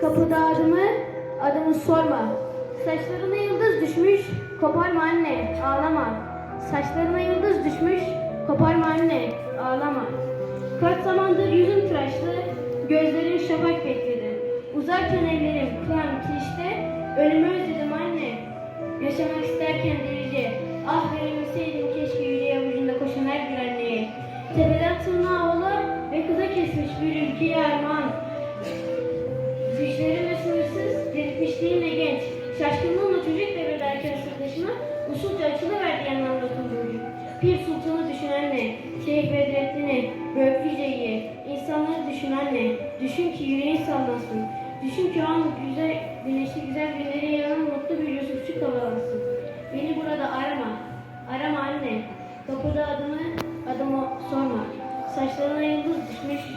Kapıda adımı, adımı sorma. Saçlarına yıldız düşmüş, koparma anne, ağlama. Saçlarına yıldız düşmüş, koparma anne, ağlama. Kaç zamandır yüzüm tıraşlı, gözlerim şafak bekledi. Uzarken ellerim kıran kirişte, ölümü özledim anne. Yaşamak isterken delice, ah verebilseydim keşke yüreği avucunda koşan her bir anneye. Tepeden tırnağa oğla ve kıza kesmiş bir ülkeye armağan. Düşlerim ve sınırsız, delirtmişliğimle genç. Şaşkınlığımla çocuk devirlerken sırdaşıma usulca açılıverdi yanından dokunduğucu. Pir Sultan'ı düşün anne, Şeyh Bedrettin'i, Böklüce'yi, insanları düşün anne. Düşün ki yüreğin sallansın. Düşün ki o an güzel, güneşli güzel günlere yanan mutlu bir Yusufçuk havalansın. Beni burada arama, arama anne. Kapıda adımı, adımı sorma. Saçlarına yıldız düşmüş.